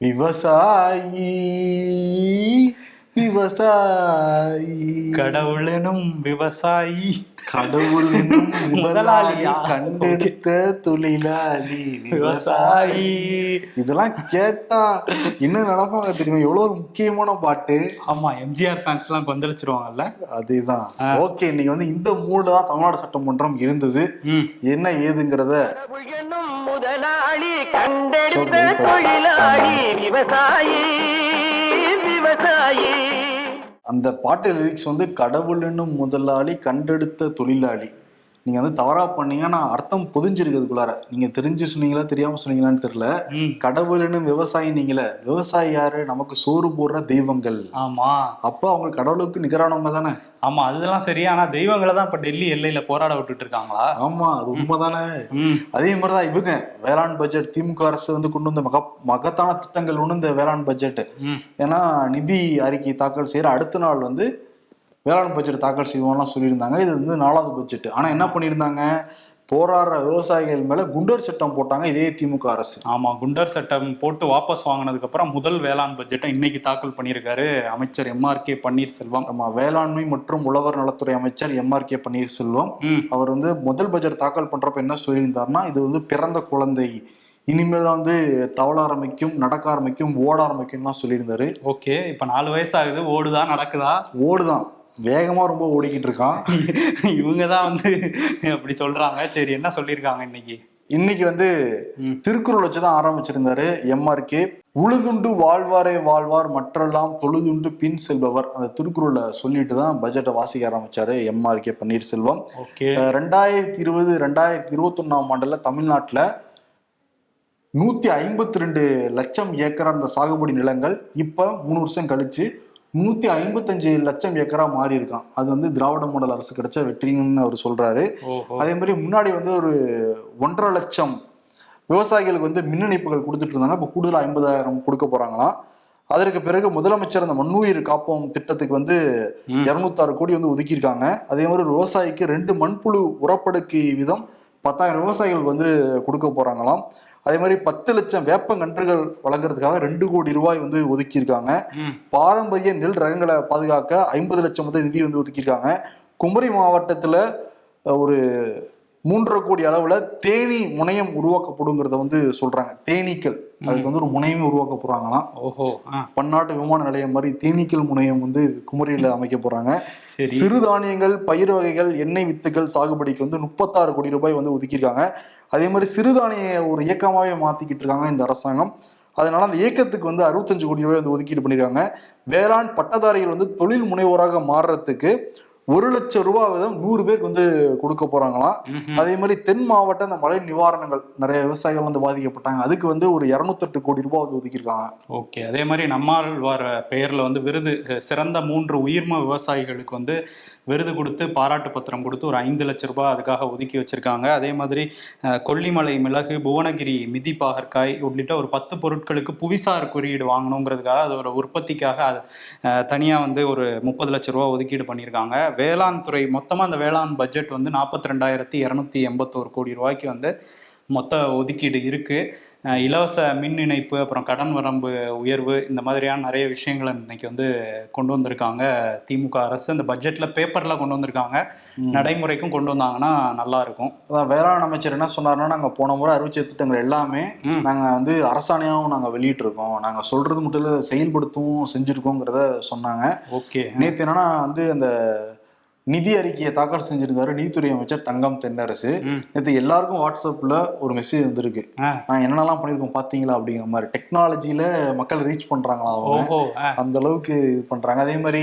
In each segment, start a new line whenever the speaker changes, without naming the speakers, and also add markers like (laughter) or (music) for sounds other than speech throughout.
விவசாயி விவசாயி.
கடவுளெனும் விவசாயி.
கடவுள் முதலாளி
முதலாளியா?
கண்டெடுத்த தொழிலாளி விவசாயி. இதெல்லாம் கேட்டா என்ன நடப்பாங்க தெரியுமா? எவ்வளவு ஒரு முக்கியமான பாட்டு.
ஆமா எம்ஜிஆர் ஃபேன்ஸ் எல்லாம் கொந்தளிச்சிருவாங்கல்ல?
அதுதான். ஓகே இன்னைக்கு வந்து இந்த மூடு தான் தமிழ்நாடு சட்டமன்றம் இருந்தது. என்ன ஏதுங்கிறத
முதலாளி கண்டெடுத்த தொழிலாளி விவசாயி விவசாயி.
அந்த பாட்டு லிரிக்ஸ் வந்து கடவுள் என்னும் முதலாளி கண்டெடுத்த தொழிலாளி. நீங்க வந்து தவறா பண்ணீங்கன்னா அர்த்தம் பொதிஞ்சிருக்கிறதுக்குள்ளார. நீங்க தெரிஞ்சு சொன்னீங்களா தெரியாம சொன்னீங்களான்னு தெரியல.
ம்.
கடவுள் என்னும் விவசாயி நீங்களே. விவசாயி யாரு? நமக்கு சோறு போடுற தெய்வங்கள்.
ஆமா.
அப்போ அவங்க கடவுளுக்கு நிகரானவங்க தானே.
ஆமா அதெல்லாம் சரி. ஆனா தெய்வங்களை தான் இப்ப டெல்லி எல்லையில போராட விட்டுட்டு இருக்காங்களா?
ஆமா அது உண்மைதானே. அதே மாதிரிதான் இவங்க. வேளாண் பட்ஜெட் திமுக அரசு வந்து கொண்டு வந்த மக மகத்தான திட்டங்கள் ஒண்ணு இந்த வேளாண் பட்ஜெட் ஏன்னா நிதி அறிக்கை தாக்கல் செய்யற அடுத்த நாள் வந்து வேளாண் பட்ஜெட் தாக்கல் செய்வோம்லாம் சொல்லியிருந்தாங்க. இது வந்து நாலாவது பட்ஜெட் ஆனா என்ன பண்ணியிருந்தாங்க? போராடுற விவசாயிகள் மேல குண்டர் சட்டம் போட்டாங்க இதே திமுக அரசு.
ஆமா குண்டர் சட்டம் போட்டு வாபஸ் வாங்கினதுக்கு அப்புறம் முதல் வேளாண் பட்ஜெட்டை இன்னைக்கு தாக்கல் பண்ணியிருக்காரு அமைச்சர் எம்ஆர் கே. பன்னீர்செல்வம்.
நம்ம வேளாண்மை மற்றும் உழவர் நலத்துறை அமைச்சர் எம்ஆர் கே. பன்னீர்செல்வம். அவர் வந்து முதல் பட்ஜெட் தாக்கல் பண்றப்ப என்ன சொல்லியிருந்தாருன்னா இது வந்து பிறந்த குழந்தை. இனிமேல் வந்து தவள ஆரம்பிக்கும் நடக்க ஆரம்பிக்கும் ஓட ஆரம்பிக்கும்லாம் சொல்லியிருந்தாரு.
ஓகே இப்ப நாலு வயசாகுது ஓடுதா நடக்குதா?
ஓடுதான். வேகமா ரொம்ப ஓடிக்கிட்டு இருக்கான்.
இவங்க தான் வந்து அப்படி சொல்றாங்க. சரி என்ன சொல்லியிருக்காங்க இன்னைக்கு?
இன்னைக்கு வந்து. திருக்குறள் வச்சுதான் ஆரம்பிச்சிருந்தாரு எம்ஆர்கே. உழுதுண்டு வாழ்வாரே வாழ்வார் மற்றெல்லாம் தொழுதுண்டு பின் செல்பவர். அந்த திருக்குறளை சொல்லிட்டு தான் பட்ஜெட்டை வாசிக்க ஆரம்பிச்சாரு எம்ஆர்கே பன்னீர்செல்வம். ரெண்டாயிரத்தி இருபது ரெண்டாயிரத்தி இருபத்தி ஒன்னாம் ஆண்டுல தமிழ்நாட்டுல நூத்தி ஐம்பத்தி ரெண்டு லட்சம் ஏக்கரா அந்த சாகுபடி நிலங்கள் இப்ப மூணு வருஷம் கழிச்சு நூத்தி ஐம்பத்தஞ்சு லட்சம் ஏக்கரா மாறி இருக்கான் அது வந்து திராவிட மாடல் அரசு கிடைச்ச வெற்றின்னு அவர் சொல்றாரு. அதே மாதிரி முன்னாடி வந்து ஒரு ஒன்றரை லட்சம் விவசாயிகளுக்கு வந்து மின் இணைப்புகள் கொடுத்துட்டு இருந்தாங்க. இப்போ கூடுதல் ஐம்பதாயிரம் கொடுக்க போறாங்களாம். அதற்கு பிறகு முதலமைச்சர் அந்த மண்ணுயிர் காப்போம் திட்டத்துக்கு வந்து. இருநூத்தாறு கோடி வந்து ஒதுக்கியிருக்காங்க. அதே மாதிரி விவசாயிக்கு ரெண்டு மண்புழு உரப்படுக்கை வீதம் பத்தாயிரம் விவசாயிகளுக்கு வந்து கொடுக்க போறாங்களாம். அதே மாதிரி பத்து லட்சம் வேப்பங்கன்றுகள் வழங்குறதுக்காக ரெண்டு கோடி ரூபாய் வந்து ஒதுக்கியிருக்காங்க. பாரம்பரிய நெல் ரகங்களை பாதுகாக்க ஐம்பது லட்சம் முதல் நிதி வந்து ஒதுக்கியிருக்காங்க. குமரி மாவட்டத்துல ஒரு மூன்றரை கோடி அளவுல தேனி முனையம் உருவாக்கப்படுங்கிறத வந்து சொல்றாங்க. தேனீக்கள். அதுக்கு வந்து ஒரு முனையமே உருவாக்க போறாங்களாம்
ஓஹோ
பன்னாட்டு விமான நிலையம் மாதிரி தேனீக்கள் முனையம் வந்து குமரியில அமைக்க போறாங்க. சிறுதானியங்கள் பயிர் வகைகள் எண்ணெய் வித்துக்கள் சாகுபடிக்கு வந்து முப்பத்தாறு கோடி ரூபாய் வந்து ஒதுக்கியிருக்காங்க. அதே மாதிரி சிறுதானிய ஒரு இயக்கமாவே மாத்திக்கிட்டு இருக்காங்க இந்த அரசாங்கம். அதனால அந்த இயக்கத்துக்கு வந்து அறுபத்தஞ்சு கோடி ரூபாய் வந்து ஒதுக்கீடு பண்ணிருக்காங்க. வேளாண் பட்டதாரிகள் வந்து தொழில் முனைவோராக மாறுறதுக்கு ஒரு லட்சம் ரூபாய் வீதம் நூறு பேருக்கு வந்து கொடுக்க போறாங்களாம். அதே மாதிரி தென் மாவட்ட அந்த மழை நிவாரணங்கள் நிறைய விவசாயிகள் வந்து பாதிக்கப்பட்டாங்க. அதுக்கு வந்து ஒரு இருநூத்தெட்டு கோடி ரூபாய் வந்து ஒதுக்கியிருக்காங்க.
ஓகே. அதே மாதிரி நம்மால் வர பெயர்ல வந்து விருது சிறந்த மூன்று உயிர்ம விவசாயிகளுக்கு வந்து விருது கொடுத்து பாராட்டு பத்திரம் கொடுத்து ஒரு ஐந்து லட்ச ரூபாய் அதுக்காக ஒதுக்கி வச்சிருக்காங்க. அதே மாதிரி கொல்லிமலை மிளகு புவனகிரி மிதி பாகற்காய் உள்ளிட்ட ஒரு பத்து பொருட்களுக்கு புவிசார் குறியீடு வாங்கணுங்கிறதுக்காக அதோட உற்பத்திக்காக அது தனியாக வந்து ஒரு முப்பது லட்ச ரூபா ஒதுக்கீடு பண்ணியிருக்காங்க. வேளாண் துறை மொத்தமாக அந்த வேளாண் பட்ஜெட் வந்து நாற்பத்தி ரெண்டாயிரத்தி இரநூத்தி எண்பத்தோரு கோடி ரூபாய்க்கு வந்து மொத்த ஒதுக்கீடு இருக்கு. அஹ் இலவச மின் இணைப்பு அப்புறம் கடன் வரம்பு உயர்வு இந்த மாதிரியான நிறைய விஷயங்களை இன்னைக்கு வந்து கொண்டு வந்திருக்காங்க. திமுக அரசு இந்த பட்ஜெட்ல பேப்பர்ல கொண்டு வந்திருக்காங்க. நடைமுறைக்கும் கொண்டு வந்தாங்கன்னா நல்லா இருக்கும்.
அதான் வேளாண் அமைச்சர் என்ன சொன்னாருன்னா நாங்க போன முறை அறிவிச்ச திட்டங்கள் எல்லாமே
ம்.
நாங்க வந்து அரசாணையாவும் நாங்க வெளியிட்டிருக்கோம். நாங்க சொல்றது மட்டும் இல்ல செயல்படுத்தவும் செஞ்சிருக்கோங்கிறத சொன்னாங்க.
ஓகே.
நேத்து என்னன்னா வந்து அந்த நிதி அறிக்கையை தாக்கல் செஞ்சிருந்தாரு நீதித்துறை அமைச்சர் தங்கம் தென்னரசு. நேத்து எல்லாருக்கும் வாட்ஸ்அப்ல ஒரு மெசேஜ் வந்திருக்கு. நான் என்னென்னலாம் பண்ணிருக்கோம் பாத்தீங்களா அப்படிங்கிற மாதிரி. டெக்னாலஜில மக்கள் ரீச் பண்றாங்களா அவங்க? அந்த அளவுக்கு இது பண்றாங்க. அதே மாதிரி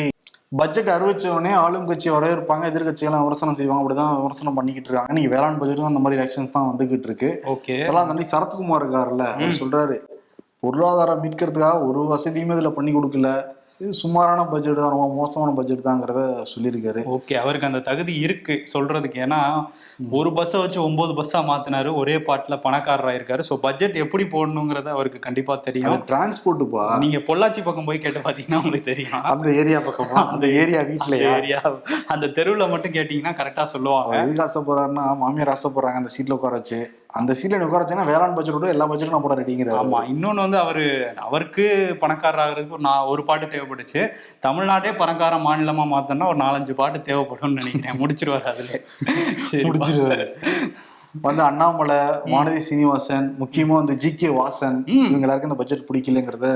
பட்ஜெட் அறிவிச்ச உடனே ஆளும் கட்சி வரவேற்பாங்க எதிர்கட்சியெல்லாம் விமர்சனம் செய்வாங்க அப்படிதான் விமர்சனம் பண்ணிக்கிட்டு இருக்காங்க. நீங்க வேளாண் பட்ஜெட்டும் அந்த மாதிரி ரியாக்ஷன்ஸ் தான் வந்துகிட்டு இருக்கு இதெல்லாம் தாண்டி சரத்குமார் இருக்காருல்ல அவர் சொல்றாரு பொருளாதாரம் மீட்கிறதுக்காக ஒரு வசதியுமே இதுல பண்ணி கொடுக்கல. இது சுமாரான பட்ஜெட் தான் ரொம்ப மோசமான பட்ஜெட் தாங்கிறத சொல்லியிருக்காரு.
ஓகே அவருக்கு அந்த தகுதி இருக்கு சொல்றதுக்கு. ஏன்னா ஒரு பஸ்ஸை வச்சு ஒன்பது பஸ்ஸா மாத்தினாரு ஒரே பாட்டுல பணக்காரரா இருக்காரு. ஸோ பட்ஜெட் எப்படி போடணுங்கிறத அவருக்கு கண்டிப்பா
அது
தெரியும்
டிரான்ஸ்போர்ட்டுப்பா
நீங்க பொள்ளாச்சி பக்கம் போய் கேட்டு பாத்தீங்கன்னா உங்களுக்கு தெரியும்.
அந்த ஏரியா பக்கமா? அந்த ஏரியா வீட்லயா?
ஏரியா அந்த தெருவுல மட்டும் கேட்டீங்கன்னா கரெக்டா சொல்லுவாங்க.
எதுக்கு ஆசைப்படுறாருன்னா மாமியார் ஆசைப்படுறாங்க அந்த சீட்ல உட்கார வச்சு. அந்த சீட்ல உட்காரச்சுன்னா வேளாண் பட்ஜெட் விட எல்லா பட்ஜெட்டும் நான் போட ரெடிங்கிறாரு
ஆமா இன்னொன்னு வந்து அவரு அவருக்கு பணக்காரர் ஆகிறதுக்கு ஒரு நா- ஒரு பாட்டு தேவைப்பட்டுச்சு. தமிழ்நாட்டே பணக்கார மாநிலமா மாத்தோம்னா ஒரு நாலஞ்சு பாட்டு தேவைப்படும்னு நினைக்கிறேன். முடிச்சிருவாரு அதுல. (laughs) சரி,
முடிச்சிருவாரு. வந்து அண்ணாமலை வானதி சீனிவாசன் முக்கியமா வந்து ஜி கே வாசன். இவங்க எல்லாருக்கும் இந்த பட்ஜெட் பிடிக்கலங்கிறத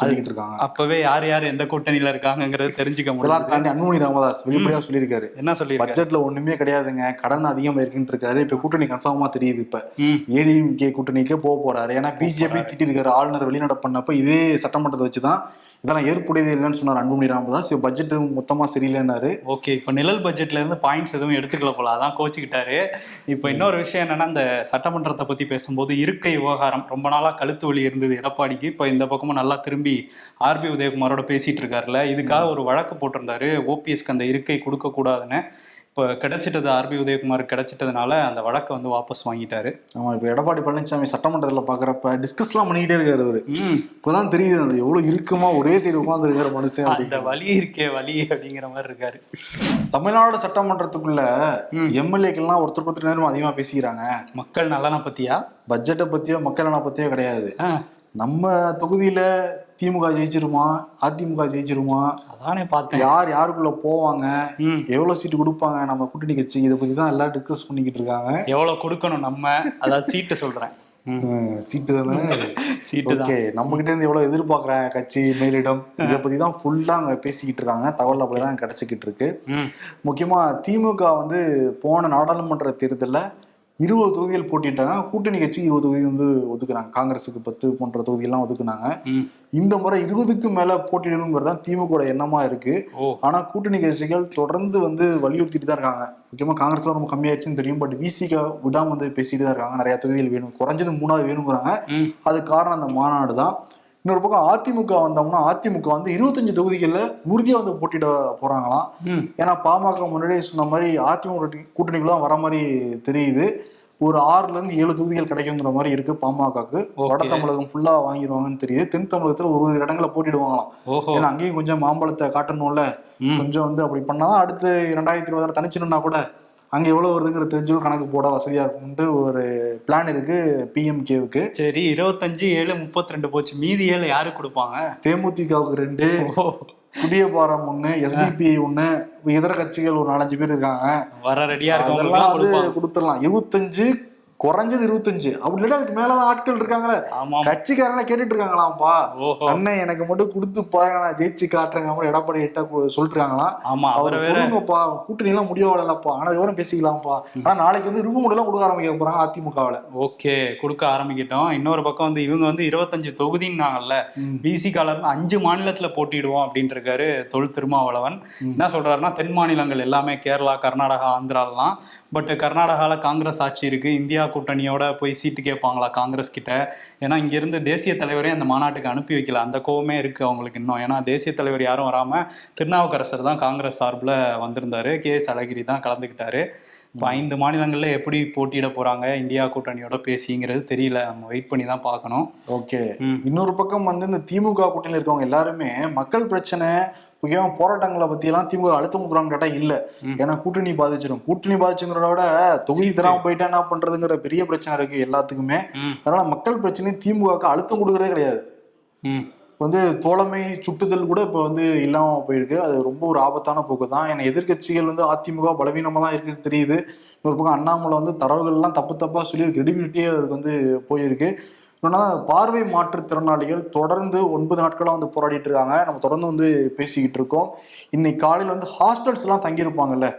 சொல்லிக்கிட்டு இருக்காங்க.
அப்பவே யார் யார் எந்த கூட்டணியில இருக்காங்கங்கறது தெரிஞ்சுக்க முடியும்
தாண்டி அன்புமணி ராமதாஸ் வெளிப்படையா சொல்லியிருக்காரு.
என்ன சொல்லியிருக்காரு?
பட்ஜெட்ல ஒண்ணுமே கிடையாதுங்க. கடன் அதிகமா இருக்குன்னு இருக்காரு. இப்ப கூட்டணி கன்ஃபார்மா தெரியுது இப்ப. ஏடிஎம்கே கூட்டணிக்கு போக போறாரு. ஏன்னா பிஜேபி திட்டிருக்காரு. ஆளுநர் வெளிநடப்பு பண்ணப்ப இதே சட்டமன்றத்தை வச்சுதான் இதெல்லாம் ஏற்புடையது இல்லைன்னு சொன்னார் அன்புமணி ராமதாஸ். பட்ஜெட் மொத்தமா சரியில்லைன்னாரு.
ஓகே இப்போ நிழல் பட்ஜெட்ல இருந்து பாயிண்ட்ஸ் எதுவும் எடுத்துக்கல போல. அதான் கோச்சிக்கிட்டாரு. இப்போ இன்னொரு விஷயம் என்னன்னா இந்த சட்டமன்றத்தை பத்தி பேசும்போது இருக்கை விவகாரம் ரொம்ப நாளா கழுத்து வலி இருந்தது எடப்பாடிக்கு. இப்போ இந்த பக்கமும் நல்லா திரும்பி ஆர்பி உதயகுமாரோட பேசிட்டு இருக்காருல்ல. இதுக்காக ஒரு வழக்கு போட்டிருந்தாரு. ஓபிஎஸ்க்கு அந்த இருக்கை கொடுக்க கூடாதுன்னு. இப்போ கிடைச்சிட்டது ஆர்பி உதயகுமார் கிடைச்சிட்டதுனால அந்த வழக்கை வந்து வாபஸ் வாங்கிட்டாரு.
ஆமா இப்ப எடப்பாடி பழனிசாமி சட்டமன்றத்துல பாக்குறப்ப டிஸ்கஸ் எல்லாம் பண்ணிக்கிட்டே இருக்காரு அவரு. இப்பதான் தெரியுது அது எவ்வளவு இருக்குமா ஒரே சைடு உட்கார்ந்து இருக்காரு மனுஷன்
அந்த. வலி இருக்கே வலி அப்படிங்கிற மாதிரி இருக்காரு.
தமிழ்நாடு சட்டமன்றத்துக்குள்ள. எம்எல்ஏக்கள்லாம் ஒருத்தருக்கு ஒருத்தர் நேரம் அதிகமா பேசிக்கிறாங்க.
மக்கள் நலனை பத்தியா?
பட்ஜெட்டை பத்தியோ மக்கள் நலனை பத்தியோ கிடையாது. நம்ம தொகுதியில திமுக ஜெயிச்சிருமா அதிமுக ஜெயிச்சிருமா?
அதானே பார்த்தேன்.
யார் யாருக்குள்ள போவாங்க? எவ்வளவு சீட்டு கொடுப்பாங்க? நம்ம கூட்டணி கட்சி இதை பத்தி தான் எல்லாம் டிஸ்கஸ் பண்ணிக்கிட்டு இருக்காங்க.
எவ்வளவு கொடுக்கணும் நம்ம? அதாவது சீட்டு சொல்றேன்.
சீட்டு தானே?
சீட்டு
ஓகே நம்ம கிட்ட இருந்து எவ்வளவு எதிர்பார்க்கறாங்க கட்சி மேலிடம்? இதை பத்தி தான் ஃபுல்லா அங்க பேசிக்கிட்டு இருக்காங்க. தகவல் அப்படிதான் கிடைச்சிக்கிட்டு இருக்கு. முக்கியமா திமுக வந்து போன நாடாளுமன்ற தேர்தல்ல இருபது தொகுதிகள் போட்டிட்டாங்க. கூட்டணி கட்சி இருபது தொகுதி வந்து ஒதுக்குறாங்க. காங்கிரஸுக்கு பத்து போன்ற தொகுதியெல்லாம் ஒதுக்குனாங்க. இந்த முறை இருபதுக்கு மேல போட்டியிடணுங்கிறது தான் திமுக எண்ணமா இருக்கு. ஆனா கூட்டணி கட்சிகள் தொடர்ந்து வந்து வலியுறுத்திட்டு தான் இருக்காங்க. முக்கியமா காங்கிரஸ்ல ரொம்ப கம்மியாயிருச்சுன்னு தெரியும். பட் விசிக விடாம வந்து பேசிட்டு தான் இருக்காங்க. நிறைய தொகுதிகள் வேணும். குறைஞ்சது மூணாவது வேணுங்கிறாங்க. அது காரணம் அந்த மாநாடு தான் இன்னொரு பக்கம் அதிமுக வந்தோம்னா அதிமுக வந்து இருபத்தஞ்சு தொகுதிகளில் உறுதியா வந்து போட்டியிட போறாங்களாம். ஏன்னா பாமக முன்னாடியே சொன்ன மாதிரி அதிமுக கூட்டணிக்குள்ள வர மாதிரி தெரியுது. ஒரு ஆறுல இருந்து ஏழு தொகுதிகள் கிடைக்குங்கிற மாதிரி இருக்கு பாமகக்கு. வட தமிழகம் ஃபுல்லா வாங்கிடுவாங்கன்னு தெரியுது. தென் தமிழகத்துல ஒரு ஒரு இடங்களை போட்டிடுவாங்களாம் ஏன்னா அங்கேயும் கொஞ்சம் மாம்பழத்தை காட்டணும்ல. கொஞ்சம் வந்து அப்படி பண்ணாதான் அடுத்து ரெண்டாயிரத்தி இருபதாயிரம் தனிச்சுனா கூட அங்க எவ்வளவு வருதுங்கிற தெரிஞ்சு கணக்கு போட வசதியா இருக்கும்ட்டு ஒரு பிளான் இருக்கு பிஎம்கேவுக்கு
சரி இருபத்தஞ்சு ஏழு முப்பத்தி ரெண்டு போச்சு. மீதி ஏழு யாரு கொடுப்பாங்க?
தேமுதிகவுக்கு ரெண்டு புதிய பாரம் ஒண்ணு எஸ்டிபி ஒண்ணு இதர கட்சிகள் ஒரு நாலஞ்சு பேர் இருக்காங்க.
வர ரெடியா
அதெல்லாம் வந்து கொடுத்துடலாம். இருபத்தஞ்சு குறைஞ்சது இருபத்தஞ்சு. அப்படி இல்லாட்டி அதுக்கு மேலதான் ஆட்கள் இருக்காங்களே.
ஆமா
கட்சிக்காரங்கள கேட்டுட்டு இருக்காங்களாம்ப்பா அண்ணன் எனக்கு மட்டும் கொடுத்து பாருங்க நான் ஜெயிச்சு காட்டுறேங்க அப்புறம் எடப்பாடி எட்ட சொல்லிட்டு இருக்காங்களாம்
ஆமா
அவர்
அவரை வேற
கொடுங்கப்பா. கூட்டணி எல்லாம் முடியவில்லப்பா ஆனா விவரம் பேசிக்கலாம்ப்பா. ஆனா நாளைக்கு வந்து ரிவு எல்லாம் கொடுக்க ஆரம்பிக்க போறாங்க அதிமுகவுல.
ஓகே கொடுக்க ஆரம்பிக்கிட்டோம். இன்னொரு பக்கம் வந்து இவங்க வந்து இருபத்தஞ்சு தொகுதின்னாங்கல்ல. பிசி காலர்னு அஞ்சு மாநிலத்துல போட்டிடுவோம் அப்படின்ட்டு இருக்காரு தொல் திருமாவளவன். என்ன சொல்றாருன்னா தென் மாநிலங்கள் எல்லாமே கேரளா கர்நாடகா ஆந்திராலாம் பட் கர்நாடகால காங்கிரஸ் ஆட்சி இருக்கு. இந்தியா கூட்டணியோட போய் சீட்டு கேட்பாங்களா காங்கிரஸ் கிட்ட? ஏன்னா இங்க இருந்து தேசிய தலைவரே அந்த மாநாட்டுக்கு அனுப்பி வைக்கல. அந்த கோவமே இருக்கு அவங்களுக்கு இன்னும். ஏன்னா தேசிய தலைவர் யாரும் வராம திருநாவுக்கரசர் தான் காங்கிரஸ் சார்பில் வந்திருந்தாரு. கே. எஸ். அழகிரி தான் கலந்துக்கிட்டாரு. இப்போ ஐந்து மாநிலங்கள்ல எப்படி போட்டியிட போறாங்க? இந்தியா கூட்டணியோட பேசிங்கிறது தெரியல. நம்ம வெயிட் பண்ணி தான் பார்க்கணும்.
ஓகே. இன்னொரு பக்கம் வந்து இந்த திமுக கூட்டணியில் இருக்கவங்க எல்லாருமே மக்கள் பிரச்சனை முக்கியமா போராட்டங்களை பத்தி எல்லாம் திமுக அழுத்தம் கொடுக்குறான்னு கேட்டா இல்ல. ஏன்னா கூட்டணி பாதிச்சிடும் கூட்டணி பாதிச்சுங்கிறத விட தொகுதி. தராம போயிட்டா என்ன பண்றதுங்கிற பெரிய பிரச்சனை இருக்கு எல்லாத்துக்குமே. அதனால மக்கள் பிரச்சனை திமுகவுக்கு அழுத்தம் கொடுக்கறதே கிடையாது. வந்து தோழமை சுட்டுதல் கூட இப்போ வந்து இல்லாம போயிருக்கு. அது ரொம்ப ஒரு ஆபத்தான போக்கு தான். ஏன்னா எதிர்க்கட்சிகள் வந்து அதிமுக பலவீனமா தான் இருக்குன்னு தெரியுது. இன்னொரு பக்கம் அண்ணாமலை வந்து தரவுகள் எல்லாம் தப்பு தப்பா சொல்லி கிரெடிபிலிட்டியே அவருக்கு வந்து போயிருக்கு. இன்னொன்னா பார்வை மாற்றுத்திறனாளிகள் தொடர்ந்து ஒன்பது நாட்களா வந்து போராடிட்டு இருக்காங்க. நம்ம தொடர்ந்து வந்து பேசிக்கிட்டு இருக்கோம். இன்னைக்கு காலையில வந்து ஹாஸ்டல்ஸ் எல்லாம் தங்கியிருப்பாங்கல்ல?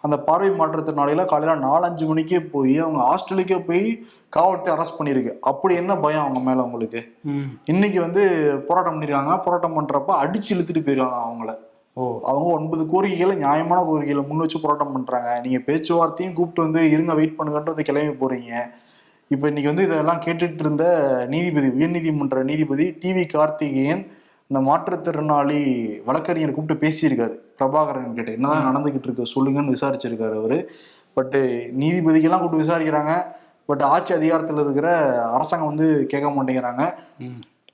அந்த பார்வை மாற்றுத்திறனாளிகளை காலையில நாலஞ்சு மணிக்கே போய் அவங்க ஹாஸ்டலுக்கே போய் காவல்துறை அரெஸ்ட் பண்ணியிருக்கு. அப்படி என்ன பயம் அவங்க மேல உங்களுக்கு?
ம்.
இன்னைக்கு வந்து போராட்டம் பண்ணிருக்காங்க. போராட்டம் பண்றப்ப அடிச்சு இழுத்துட்டு போயிருவாங்க அவங்கள.
ஓ.
அவங்க ஒன்பது கோரிக்கைகளை நியாயமான கோரிக்கைகளை முன் வச்சு போராட்டம் பண்றாங்க. நீங்க பேச்சுவார்த்தையும் கூப்பிட்டு வந்து இருங்க வெயிட் பண்ணுங்கன்றது கிளம்பி போறீங்க. இப்ப இன்னைக்கு வந்து இதெல்லாம் கேட்டுட்டு இருந்த நீதிபதி உயர்நீதிமன்ற நீதிபதி டிவி கார்த்திகேயன் இந்த மாற்றுத்திறனாளி வழக்கறிஞர் கூப்பிட்டு பேசியிருக்காரு. பிரபாகரன் கிட்ட. என்னதான் நடந்துகிட்டு இருக்கு சொல்லுங்கன்னு விசாரிச்சிருக்காரு அவரு. பட் நீதிபதிக்கெல்லாம் கூப்பிட்டு விசாரிக்கிறாங்க. பட் ஆட்சி அதிகாரத்தில் இருக்கிற அரசாங்கம் வந்து கேட்க மாட்டேங்கிறாங்க.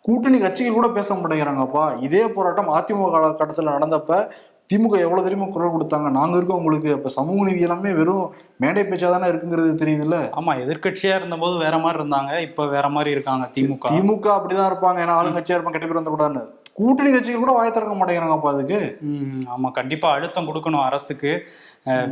கூட்டணி கட்சிகள் கூட பேச மாட்டேங்கிறாங்கப்பா. இதே போராட்டம் அதிமுக காலகட்டத்தில் நடந்தப்ப திமுக எவ்வளவு தெரியுமா குரல் கொடுத்தாங்க? நாங்க இருக்கோம் உங்களுக்கு. இப்ப சமூக நீதி எல்லாமே வெறும் மேடை பேச்சா தானே இருக்குங்கிறது தெரியுதுல்ல?
ஆமா எதிர்க்கட்சியா இருந்தபோது வேற மாதிரி இருந்தாங்க. இப்ப வேற மாதிரி இருக்காங்க திமுக.
திமுக அப்படிதான் இருப்பாங்க. ஏன்னா ஆளுங்கட்சியா இருப்பாங்க கெட்ட பேர் வந்துக்கூடாதுன்னு கூட்டணி கட்சிகள் கூட வாய திறக்க மாட்டேங்கிறாங்கப்பா அதுக்கு.
ம், ஆமா கண்டிப்பா அழுத்தம் கொடுக்கணும் அரசுக்கு.